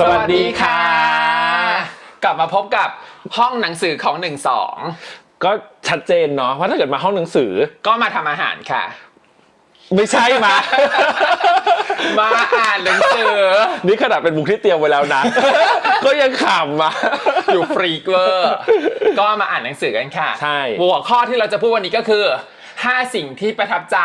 สวัสดีค่ะ กลับมาพบกับห้องหนังสือของหนึ่งสองก็ชัดเจนเนาะว่าถ้าเกิดมาห้องหนังสือ ก็มาทำอาหารค่ะ ไม่ใช่มา มาอ่านหนังสือ นี่ขนาดเป็นมุกที่เตรียมไว้แล้วนะ ก็ยังขำมาอยู่ฟรีเวอร์ก็มาอ่านหนังสือกันค่ะใช่ หัวข้อที่เราจะพูดวันนี้ก็คือห้าสิ่งที่ประทับใจ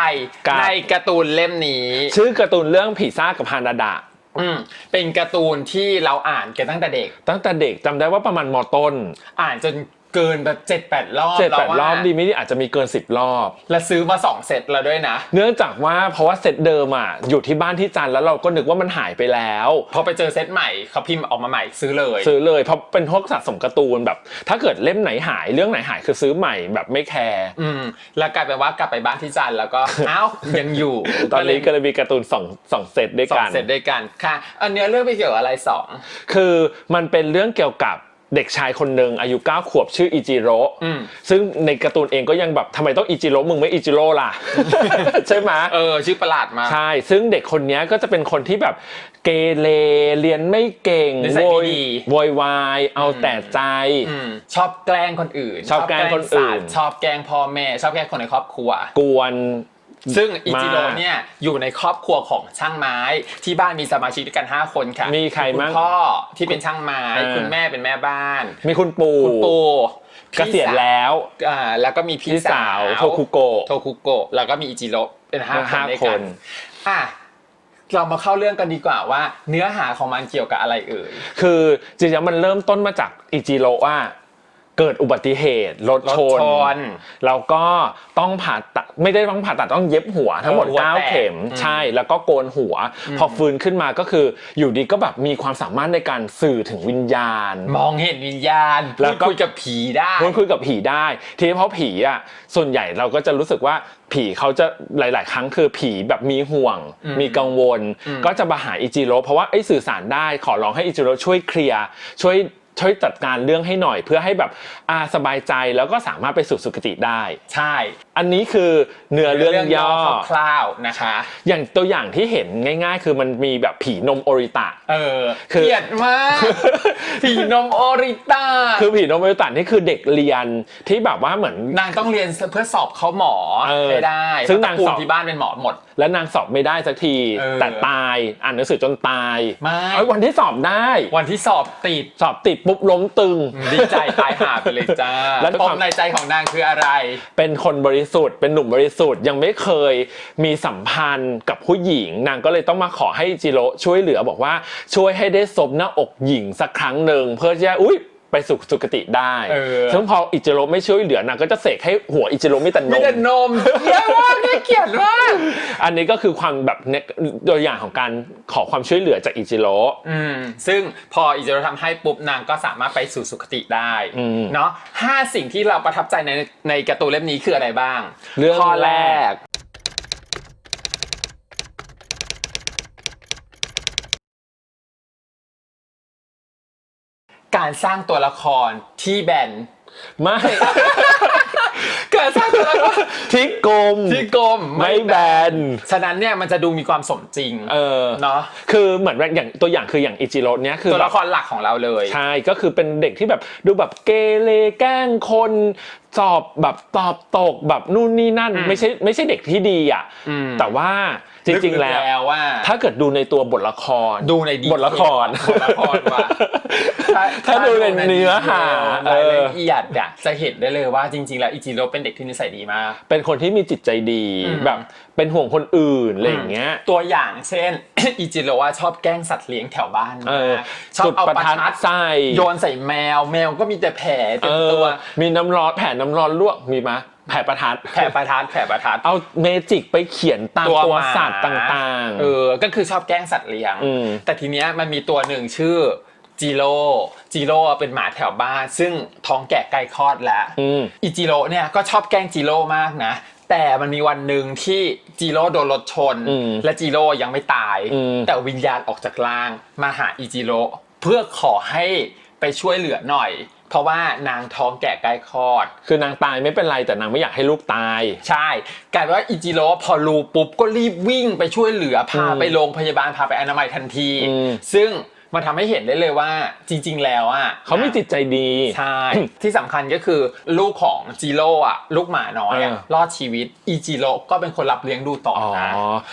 กับในการ์ตูนเล่มนี้ ชื่อการ์ตูนเรื่องผีซ่ากับฮานาดะ อืมเป็นการ์ตูนที่เราอ่านกันตั้งแต่เด็ก ตั้งแต่เด็กจำได้ว่าประมาณมต้น อ่านจน เกินแบบเจ็ดแปดรอบเจ็ดแปดล้วะรอบดีไม่ดีอาจจะมีเกินสิบรอบ แล้วซื้อมาสองเซตแล้วด้วยนะ เนื่องจากว่าเพราะว่าเซตเดิมอะอยู่ที่บ้านที่จันทร์แล้วเราก็นึกว่ามันหายไปแล้วพอไปเจอเซตใหม่เขาพิมพ์ออกมาใหม่ซื้อเลย ซื้อเลยเพราะเป็นพวกสะสมการ์ตูนแบบ ถ้าเกิดเล่มไหนหายเรื่องไหนหายคือซื้อใหม่แบบไม่แคร์อืมแล้วกลายเป็นว่ากลับไปบ้านที่จันทร์แล้วก็เอ้ายังอยู่ ตอนนี้ก็เลยมีการ์ตูนสองสองเซตด้วยสอกังนเสร็จด้วยกันค่ะ อันเนื้อเรื่องไปเกี่ยวกับอะไรสองคือมันเป็นเรื่องเกี่ยวกับ เด็กชายคนหนึ่งอายุ 9 ขวบชื่ออิจิโร่อืมซึ่งในการ์ตูนเองก็ยังแบบทำไมต้องอิจิโร่มึงไม่อิจิโร่ล่ะ ใช่ไหมเออ ชื่อประหลาดมากใช่ ซึ่งเด็กคนนี้ก็จะเป็นคนที่แบบเกเรเรียนไม่เก่งนิสัยโวไม่ยดีโวยวายเอาแต่ใจอืมชอบแกล้งคนอื่น ชอบแกล้งคนอื่นสัตว์ชอบแกล้งพ่อแม่ ชอบแกล้งคนในครอบครัว กวน ซึ่งอิจิโร่มากเนี่ย อยู่ในครอบครัวของช่างไม้ที่บ้านมีสมาชิกด้วยกัน 5 คนค่ะมีใครณบ้างพ่อที่เป็นช่างไม้ อ่า คุณแม่เป็นแม่บ้าน มีคุณปู่คุณปู่เกษียณแล้วอ่าแล้วก็มีพี่พี่สาวโทคุโกะ โทคุโกะแล้วก็มีอิจิโร่เป็นห้าคนห้าด้วยคกันนอะเรามาเข้าเรื่องกันดีกว่าว่า เนื้อหาของมันเกี่ยวกับอะไรเอ่ย คือจริงๆมันเริ่มต้นมาจากอิจิโร่ว่า เกิดอุบัติเหตุรถรถชนชนแล้วก็ต้องผ่าตัดไม่ได้ต้องผ่าตัดต้องเย็บหัวทั้งหมด เออหัวแตก9เข็มอืม ใช่แล้วก็โกนหัว พอฟื้นขึ้นมาก็คืออยู่ดีก็แบบมีความสามารถในการสื่อถึงวิญญาณ มองเห็นวิญญาณแล้พูวดก็ คุยกับผีได้ พูดคุยกับผีได้ ทีนี้เพราะผีอะส่วนใหญ่เราก็จะรู้สึกว่าผีเขาจะหลาย ๆ ครั้งคือผีแบบมีห่วง อืมมีกังวล อืมก็จะมาหาอิจิโร่เพราะว่าไอ้ยสื่อสารได้ขอร้องให้อิจิโร่ช่วยเคลียร์ช่วย ช่วยจัดการเรื่องให้หน่อย เพื่อให้แบบอ่าสบายใจแล้วก็สามารถไปสู่สุคติได้ ใช่ อันนี้คือเนื้อเรื่องย่อคร่าวๆนะคะ อย่างตัวอย่างที่เห็นง่าย ๆ คือมันมีแบบผีนมโอริตะ เออคือเกลียดมากผีนมโอริต้าคือผีนมโอริตะนี่คือเด็กเรียนที่แบบว่าเหมือนนางต้องเรียนเพื่อสอบเขาหมอเออให้ได้ซึ่งเพระนางตระกูลสอบที่บ้านเป็นหมอหมด และนางสอบไม่ได้สักที เออ แต่ตายอ่านหนังสือจนตายไม่เอ้ยวันที่สอบได้ วันที่สอบติดสอบติดปุ๊บล้มตึง ดีใจตายหาไปเลยจ้าแล้วปมในใจของนางคืออะไร เป็นคนบริสุทธิ์เป็นหนุ่มบริสุทธิ์ยังไม่เคยมีสัมพันธ์กับผู้หญิง นางก็เลยต้องมาขอให้จิโร่ช่วยเหลือบอกว่าช่วยให้ได้สมหน้าอกหญิงสักครั้งหนึ่งเพื่อจะอุ้ย ไปสู่สุคติได้เออ ซึ่งพออิจิโร่ไม่ช่วยเหลือนางก็จะเสกให้หัวอิจิโร่มีแต่นมีมแต่นมเยอะมากน่าเกลียดมาก อันนี้ก็คือความแบบเนี่ยตัวอย่างของการขอความช่วยเหลือจากอิจิโร่ อืมซึ่งพออิจิโร่ทำให้ปุ๊บนางก็สามารถไปสู่สุคติได้อืมเนาะห้าสิ่งที่เราประทับใจในในการ์ตูนเล่มนี้คืออะไรบ้างเรื่องข้อแรแรก ก การสร้างตัวละครที่แบนไม่ การสร้างตัวละครที่กลมที่กลมไม่แบน ฉะนั้นเนี่ยมันจะดูมีความสมจริงเออ เนาะคือเหมือนแบบอย่างตัวอย่างคืออย่างอิจิโร่เนี้ยคือตัวแบละบครหลักของเราเลย ใช่ ก็คือเป็นเด็กที่แบบดูแบบเกเรแกล้งคนสอบแบบตอบตกแบบนู่นนี่นั่น อืมไม่ใช่ไม่ใช่เด็กที่ดีอะอืม แต่ว่าจริงๆลึกๆแล้วว่า ถ้าเกิดดูในตัวบทละครดูในดีบทละคร บทละครว่า ถ้าดูในเนื้อหาเออเออละเอียดอะจะเห็นได้เลยว่าจริง ๆ แล้วอิจิโร่เป็นเด็กที่นิสัยดีมาก เป็นคนที่มีจิตใจดีอืมแบบเป็นห่วงคนอื่นอะไรอย่างเงี้ย ตัวอย่างเช่นอิจิโร่ว่าชอบแกล้งสัตว์เลี้ยงแถวบ้านเออมากชอบเอาประทัดใส่โยนใส่แมว แมวก็มีแต่แผลเต็เอมอตัวมีน้ำร้อนแผ่น้ำร้อนลวกมีมะแผ่ประทัด แผลประทัด แผลประทัด เอาเมจิกไปเขียนตามตัวหมาสัตว์ต่างๆ เออ ก็คือชอบแกล้งสัตว์เลี้ยงอืมแต่ทีเนี้ยมันมีตัวหนึ่งชื่อ จิโร่จิโร่เป็นหมาแถวบ้าน ซึ่งท้องแก่ใกล้คลอดแล้วอืม อิจิโร่เนี่ยก็ชอบแกล้งจิโร่มากนะ แต่มันมีวันหนึ่งที่จิโร่โดนรถชน อืมและจิโร่ยังไม่ตาย อืม แต่วิญญาณออกจากร่างมาหาอิจิโร่เพื่อขอให้ไปช่วยเหลือหน่อย เพราะว่านางท้องแก่ใกล้คลอด คือนางตายไม่เป็นไรแต่นางไม่อยากให้ลูกตาย ใช่กลายเป็นว่าอิจิโร่พอรู้ปุ๊บก็รีบวิ่งไปช่วยเหลือพาอืมไปโรงพยาบาลพาไปอนามัยทันที อืมซึ่ง มันทำให้เห็นได้เลยว่าจริง ๆ แล้วอะเขามีจิตใจดี ใช่ที่สำคัญก็คือลูกของจิโร่อะลูกหมาน้อยอะเออ รอดชีวิตอีจิโร่ก็เป็นคนรับเลี้ยงดูต่ออ๋อนะ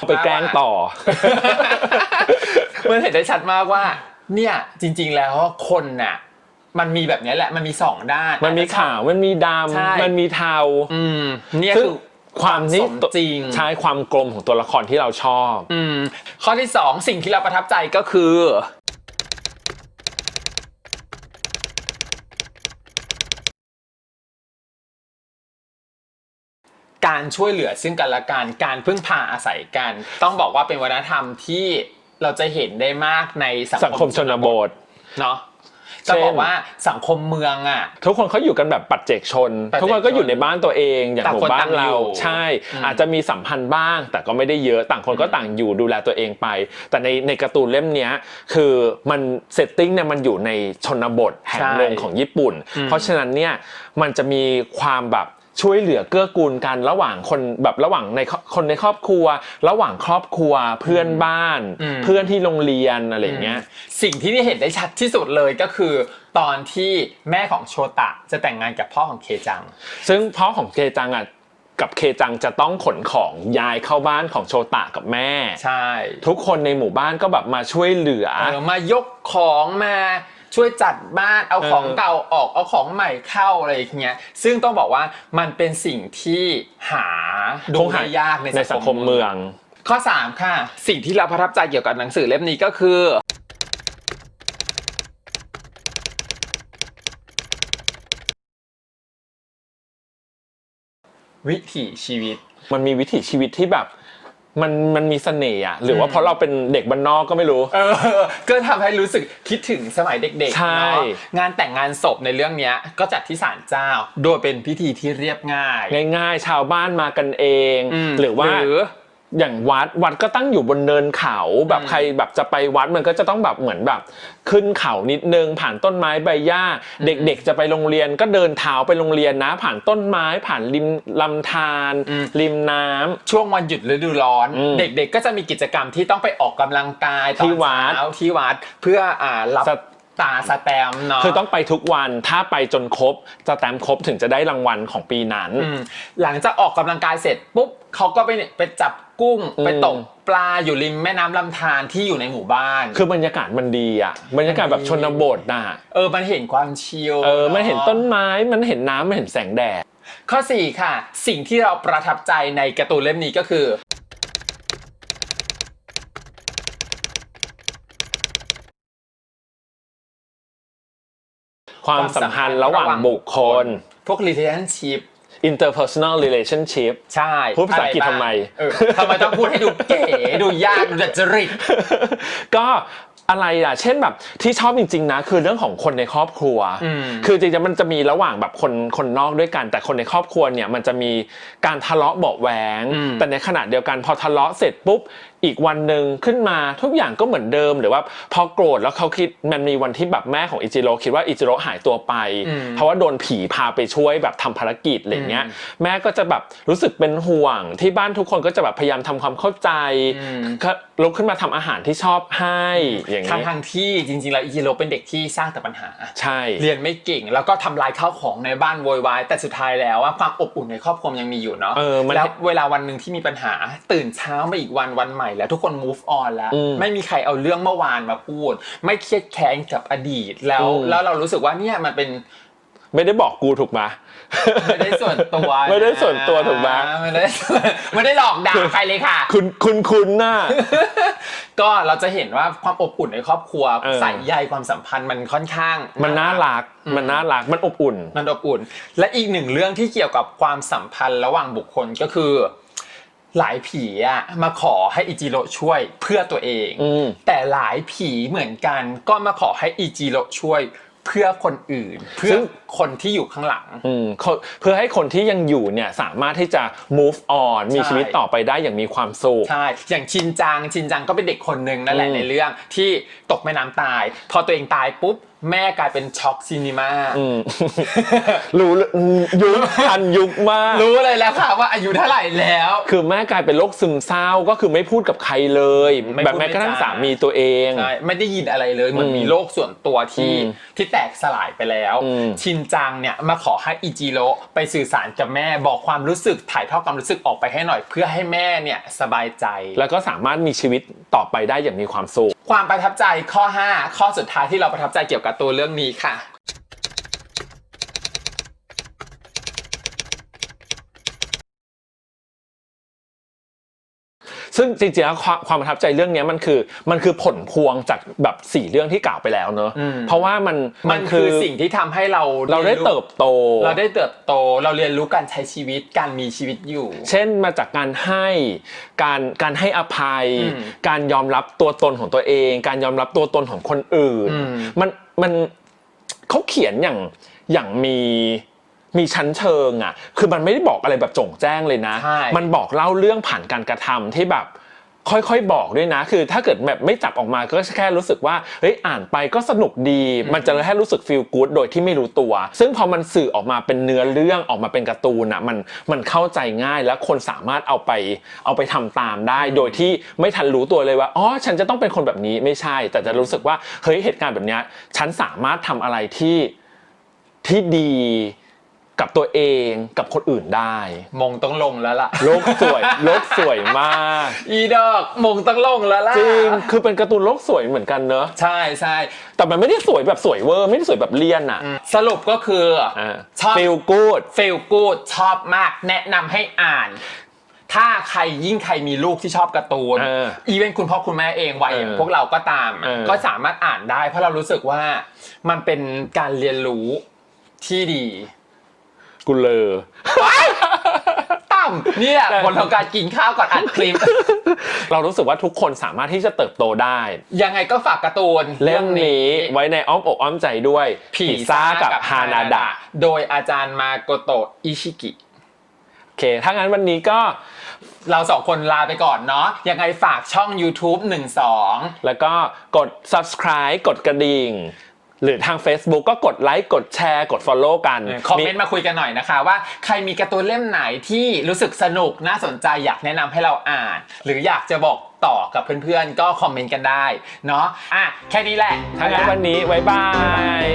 ไปแกล้งต่อ มันเห็นได้ชัดมากว่า เนี่ยจริง ๆ แล้วคนน่ะมันมีแบบนี้แหละมันมีสองด้าน มันมีขาว มันมีดใช่ำมันมีเทา อืมเนี่ยซึ่งคือ ความนี้สมจริง ใช่ความกลมของตัวละครที่เราชอบ อืมข้อที่สองสิ่งที่เราประทับใจก็คือ การช่วยเหลือซึ่งกันและกันการพึ่งพาอาศัยกัน ต้องบอกว่าเป็นวัฒนธรรมที่เราจะเห็นได้มากในสัสังคมชนบท เนาะเช่จะนบอกว่าสังคมเมืองอะ ทุกคนเขาอยู่กันแบบปัจเจกชน ปัจเจกชนทุกคนก็อยู่ในบ้านตัวเองอย่างต่างหมู่คนบ้าต่านงเราอยู่ใช่ อืมอาจจะมีสัมพันธ์บ้าง แต่ก็ไม่ได้เยอะต่างคนก็ต่างอยู่ดูแลตัวเองไป แต่ในในการ์ตูนเล่มเนี้ยคือมันเซตติ้งเนี่ยมันอยู่ในชนบทแห่งหนึ่งของญี่ปุ่น อืม เพราะฉะนั้นเนี่ยมันจะมีความแบบ ช่วยเหลือเกื้อกูลกันระหว่างคนแบบระหว่างในครอบคนในครอบครัว ระหว่างครอบครัวเพื่อนบ้าน เพื่อนที่โรงเรียนอะไรอย่างเงี้ยสิ่งที่ได้เห็นได้ชัดที่สุดเลยก็คือ ตอนที่แม่ของโชตะจะแต่งงานกับพ่อของเคจัง ซึ่งพ่อของเคจังอะกับเคจังจะต้องขนของย้ายเข้าบ้านของโชตะกับแม่ ใช่ ทุกคนในหมู่บ้านก็แบบมาช่วยเหลือเออมายกของมา ช่วยจัดบ้านเอาของเออเก่าออกเอาของใหม่เข้าอะไรอย่างเงี้ยซึ่งต้องบอกว่ามันเป็นสิ่งที่หาดูคงหาได้ยากในในสังคมเมือง ข้อ 3 ค่ะ สิ่งที่เราประทับใจเกี่ยวกับหนังสือเล่มนี้ก็คือวิถีชีวิต มันมีวิถีชีวิตที่แบบ มันมันมีเสน่ห์อะหรือว่าเพราะเราเป็นเด็กบ้านนอกก็ไม่รู้ เออ ก็ทำให้รู้สึกคิดถึงสมัยเด็กๆใช่ เนาะงานแต่งงานศพในเรื่องเนี้ยก็จัดที่ศาลเจ้า โดยเป็นพิธีที่เรียบง่าย ง่ายๆ ชาวบ้านมากันเองมหรือว่าอ ย่างวัดวัดก็ตั้งอยู่บนเนินเขาแบบอืมใครแบบจะไปวัดมันก็จะต้องแบบเหมือนแบบ ขึ้นเขานิดนึงผ่านต้นไม้ใบหญ้า เด็กๆจะไปโรงเรียนก็เดินเท้าไปโรงเรียนนะ ผ่านต้นไม้ผ่านริมลำธารริมน้ำ ช่วงวันหยุดฤดูร้อน อืมเด็กๆ ก็จะมีกิจกรรมที่ต้องไปออกกำลังกายตอนที่วัด เช้าที่วัดเพื่ออ่ารับสตาสแตมป์เนาะ คือต้องไปทุกวัน ถ้าไปจนครบจะแต้มครบถึงจะได้รางวัลของปีนั้น อืมหลังจากออกกำลังกายเสร็จปุ๊บเขาก็ไปเนี่ยไปจับ กุ้งอืมไปตกปลาอยู่ริมแม่น้ำลำธารที่อยู่ในหมู่บ้าน คือบรรยากาศมันดีอะ บรรยากาศแบบชนบทน่ะ เออ มันเห็นความชิลเออ มันเห็นต้นอะไม้ มันเห็นน้ำมันเห็นแสงแดด ข้อ 4 ค่ะ สิ่งที่เราประทับใจในการ์ตูนเล่มนี้ก็คือ ความสัมพันธ์ระหว่างบุคคล พวก relationship interpersonal relationship ใช่พูดภาษาอังกฤษะรบ้ทำไมเออทำไมต้องพูดให้ดูเก๋ ดูยาก ดูดัดจริต ก็อะไรอะ เช่นแบบที่ชอบจริง ๆ นะ คือเรื่องของคนในครอบครัวอืมคือจริงๆมันจะมีระหว่างแบบคนคนนอกด้วยกัน แต่คนในครอบครัวเนี่ยมันจะมีการทะเลาะเบาะแหวงอืมแต่ในขณะเดียวกันพอทะเลาะเสร็จปุ๊บ อีกวันหนึ่งขึ้นมาทุกอย่างก็เหมือนเดิม หรือว่าพอโกรธแล้วเขาคิดมันมีวันที่แบบแม่ของอิจิโร่คิดว่าอิจิโร่หายตัวไปอืมเพราะว่าโดนผีพาไปช่วยแบบทำภารกิจอะไรเงี้ยแม่ก็จะแบบรู้สึกเป็นห่วง ที่บ้านทุกคนก็จะแบบพยายามทำความเข้าใจอืมก็ลุกขึ้นมาทำอาหารที่ชอบให้อย่างทางนี้ทางๆที่จริงๆแล้วอิจิโร่เป็นเด็กที่สร้างแต่ปัญหา ใช่ เรียนไม่เก่ง แล้วก็ทำลายข้าวของในบ้านโวยวายแต่สุดท้ายแล้วว่าความอบอุ่นในครอบครัวยังมีอยู่เนาะเออมันแล้วเวลาวันหนึ่งที่มีปัญหาตื่นเช้ามาอีกวันวันใหม่แล้วทุกคน move on แล้วอืมไม่มีใครเอาเรื่องเมื่อวานมาพูด ไม่เครียดแค้นกับอดีตแล้วอืมแล้วเรารู้สึกว่าเนี่ยมันเป็นไม่ได้บอกกูถูกไหมไม่ได้ส่วนตัว ไม่ได้ส่วนตัวถูกไหมไม่ได้ไม่ได้หลอกด่าใครเลยค่ะ คุณคุณคุณน่ะก็เราจะเห็นว่าความอบอุ่นในครอบครัวเออใส่ใยความสัมพันธ์มันค่อนข้าง มันน่ารักอืมมันน่ารักมันอบอุ่น มันอบอุ่น และอีกหนึ่งเรื่องที่เกี่ยวกับความสัมพันธ์ระหว่างบุคคลก็คือ หลายผีอะมาขอให้อิจิโร่ช่วยเพื่อตัวเอง อืม แต่หลายผีเหมือนกันก็มาขอให้อิจิโร่ช่วยเพื่อคนอื่น เพื่อคนที่อยู่ข้างหลัง อืมเขาเพื่อให้คนที่ยังอยู่เนี่ยสามารถที่จะ move on มีใช่ชีวิตต่อไปได้อย่างมีความสุข ใช่ อย่างชินจัง ชินจังก็เป็นเด็กคนหนึ่งนั่นแหละอืมในเรื่องที่ตกแม่น้ำตาย พอตัวเองตายปุ๊บ แม่กลายเป็นช็อกซีนีมาอืมรู้เลยอืมยุคทันยุคมาก รู้เลยแล้วค่ะว่าอายุเท่าไหร่แล้ว คือแม่กลายเป็นโรคซึมเศร้าก็คือไม่พูดกับใครเลย ไม่พูดแบบแม้กระทั่งไม่จา สามีตัวเอง ใช่ไม่ได้ยินอะไรเลยเหมันอืมมีโลกส่วนตัวที่อืมที่แตกสลายไปแล้ว อืม ชินจังเนี่ยมาขอให้อิจิโร่ไปสื่อสารกับแม่บอกความรู้สึกถ่ายทอดความรู้สึกออกไปให้หน่อย เพื่อให้แม่เนี่ยสบายใจ แล้วก็สามารถมีชีวิตต่อไปได้อย่างมีความสุข ความประทับใจข้อ 5 ข้อสุดท้ายที่เราประทับใจเกี่ยวกับตัวเรื่องนี้ค่ะ ซึ่งจริงๆแล้วความความประทับใจเรื่องเนี้ยมันคือมันคือผลพวงจากแบบสี่เรื่องที่กล่าวไปแล้วเนอะอืม เพราะว่ามันมันคือสิ่งที่ทำให้เราเราได้เติบโต เราได้เติบโต เราเรียนรู้การใช้ชีวิตการมีชีวิตอยู่ เช่นมาจากการให้การการให้อภัย อืมการยอมรับตัวตนของตัวเอง การยอมรับตัวตนของคนอื่น อืมมันมันเขาเขียนอย่างอย่างมี มีชั้นเชิงอะ คือมันไม่ได้บอกอะไรแบบโจ่งแจ้งเลยนะ ใช่ มันบอกเล่าเรื่องผ่านการกระทำที่แบบ ค่อยๆบอกด้วยนะ คือถ้าเกิดแบบไม่จับออกมาก็แค่รู้สึกว่าเฮ้ยอ่านไปก็สนุกดี มันจะแค่รู้สึกฟีลกู๊ดโดยที่ไม่รู้ตัว ซึ่งพอมันสื่อออกมาเป็นเนื้อเรื่องออกมาเป็นการ์ตูนอะมันมันเข้าใจง่ายและคนสามารถเอาไปเอาไปทำตามได้ โดยที่ไม่ทันรู้ตัวเลยว่าอ๋อฉันจะต้องเป็นคนแบบนี้ไม่ใช่ แต่จะรู้สึกว่าเฮ้ยเหตุการณ์แบบเนี้ยฉันสามารถทำอะไรที่ ที่ดี กับตัวเองกับคนอื่นได้ มงต้องลงแล้วล่ะ โลกสวย โลกสวยมาก อีดอกมงต้องลงแล้วล่ะจริงคือเป็นการ์ตูนโลกสวยเหมือนกันเนอะใช่ใช่แต่มันไม่ได้สวยแบบสวยเวอร์ไม่ได้สวยแบบเลียนอะสรุปก็คือออ่าชอบฟีลกูดเฟลกูดชอบมาก แนะนำให้อ่าน ถ้าใครยิ่งใครมีลูกที่ชอบการ์ตูนเอออีเวนคุณพ่อคุณแม่เองวัยเอออย่างพวกเราก็ตามเออก็สามารถอ่านได้ เพราะเรารู้สึกว่ามันเป็นการเรียนรู้ที่ดี กูเลอ ตั้มเนี่ยแต่ผลของการกินข้าวก่อนอัดคลิป เรารู้สึกว่าทุกคนสามารถที่จะเติบโตได้ ยังไงก็ฝากการ์ตูนเรื่องนี้ไว้ในอ้อมอกอ้อมใจด้วย ผีซ่าซ่ากักับบฮาฮานานาดะดะ โดยอาจารย์มาโกโตะอิชิกิโอเค ถ้างั้นวันนี้ก็เราสองคนลาไปก่อนเนาะ ยังไงฝากช่อง YouTube 12 แล้วก็กด subscribe กดกระดิ่ง หรือทาง Facebook ก็กดไลค์กดแชร์กด follow กัน คอมเมนต์มาคุยกันหน่อยนะคะ ว่าใครมีการ์ตูนเล่มไหนที่รู้สึกสนุกน่าสนใจอยากแนะนำให้เราอ่าน หรืออยากจะบอกต่อกับเพื่อนๆ ก็คอมเมนต์กันได้เนาะอะแค่นี้แหละถ้างั้นวันนี้ไว้บาย